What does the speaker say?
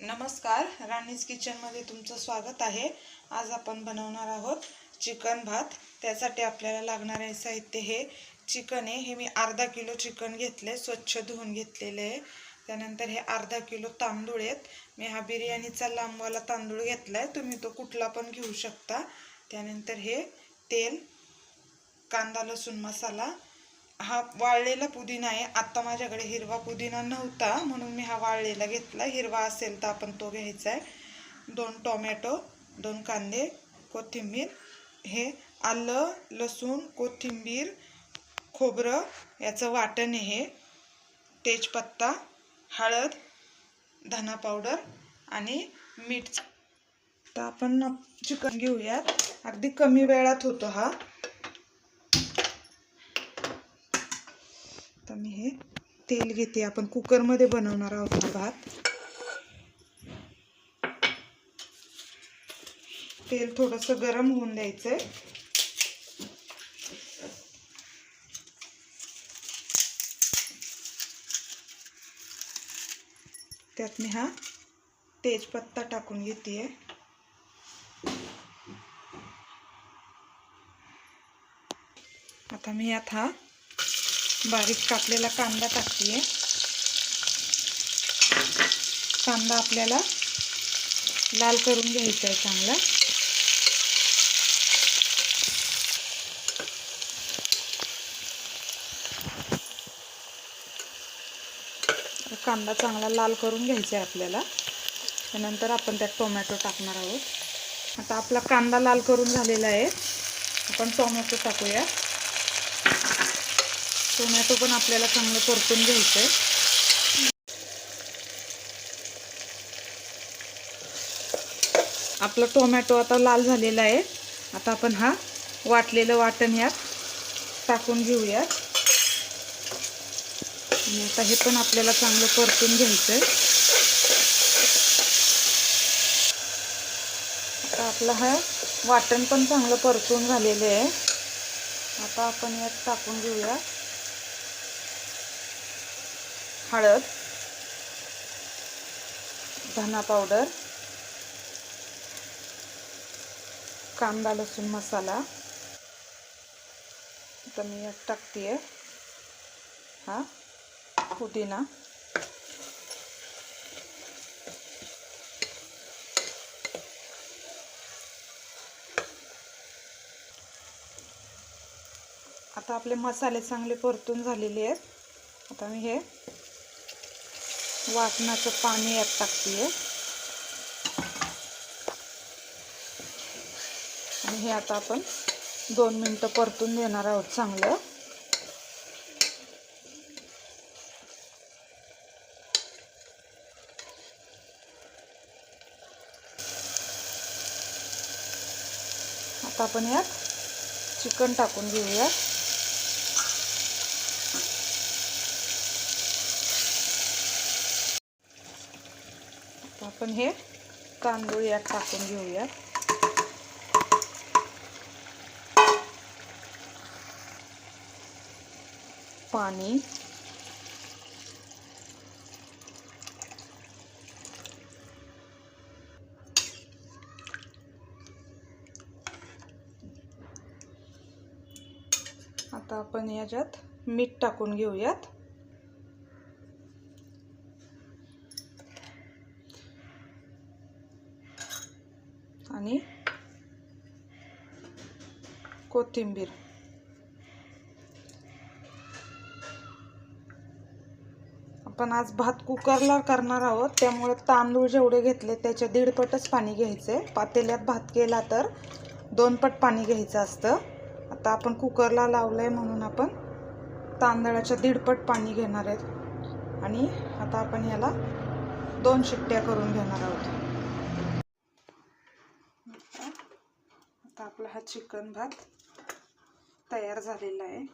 नमस्कार राणीज किचनमध्ये तुमचं स्वागत आहे. आज आपण बनवणार आहोत चिकन भात. त्यासाठी आपल्याला लागणारे साहित्य हे चिकन आहे. हे मी अर्धा किलो चिकन घेतले स्वच्छ धुवून घेतलेले आहे. त्यानंतर हे अर्धा किलो तांदूळ आहेत. मी हा बिर्याणीचा लांबवाला तांदूळ घेतला आहे तुम्ही तो कुठला पण घेऊ शकता. त्यानंतर हे तेल कांदा लसूण मसाला हा वाळलेला पुदिना आहे. आत्ता माझ्याकडे हिरवा पुदिना नव्हता म्हणून मी हा वाळलेला घेतला. हिरवा असेल तर आपण तो घ्यायचा आहे. दोन टोमॅटो दोन कांदे कोथिंबीर हे आलं लसूण कोथिंबीर खोबरं याचं वाटण हे. तेजपत्ता हळद धना पावडर आणि मीठ. तर आपण चिकन घेऊयात. अगदी कमी वेळात होतो हा. आता मी हे तेल घेते. आपण कुकरमध्ये बनवणार आहोत हा भात. तेल थोडंसं गरम होऊन द्यायचंय. त्यात मी हा तेजपत्ता टाकून घेते आता मी यात हा बारीक कापलेला कांदा टाकते. कांदा आपल्याला लाल करून घ्यायचा आहे चांगला. कांदा चांगला लाल करून घ्यायचा आहे आपल्याला. त्यानंतर आपण त्यात टोमॅटो टाकणार आहोत. आता आपला कांदा लाल करून झालेला आहे. आपण टोमॅटो टाकूया. टोमॅटो पण आपल्याला चांगलं परतून घ्यायचं आहे आपला टोमॅटो आता लाल झालेला आहे. आता आपण हा वाटलेलं वाटण यात टाकून घेऊयात. आणि आता हे पण आपल्याला चांगलं परतून घ्यायचं आहे आता आपलं हा वाटण पण चांगलं परतून झालेलं आहे. आता आपण यात टाकून घेऊया. हळद धना पावडर कांदा लसूण मसाला. आता मी यात टाकते हा पुदिना. आता आपले मसाले चांगले परतून झालेले आहेत. आता मी हे वाटणाचं पाणी यात टाकते. आणि हे आता आपण दोन मिनटं परतून देणार आहोत चांगलं. आता आपण यात चिकन टाकून घेऊया आपण हे तांदूळ यात टाकून घेऊया. पाणी. आता आपण याच्यात मीठ टाकून घेऊयात. आणि कोथिंबीर. आपण आज भात कुकरला करणार आहोत त्यामुळे तांदूळ जेवढे घेतले त्याच्या दीडपटच पाणी घ्यायचे. पातेल्यात भात केला तर दोन पट पाणी घ्यायचं असतं. आता आपण कुकरला लावलं आहे म्हणून आपण तांदळाच्या दीडपट पाणी घेणार आहेत. आणि आता आपण याला दोन शिट्ट्या करून घेणार आहोत आता आपला हा चिकन भात तयार झालेला आहे.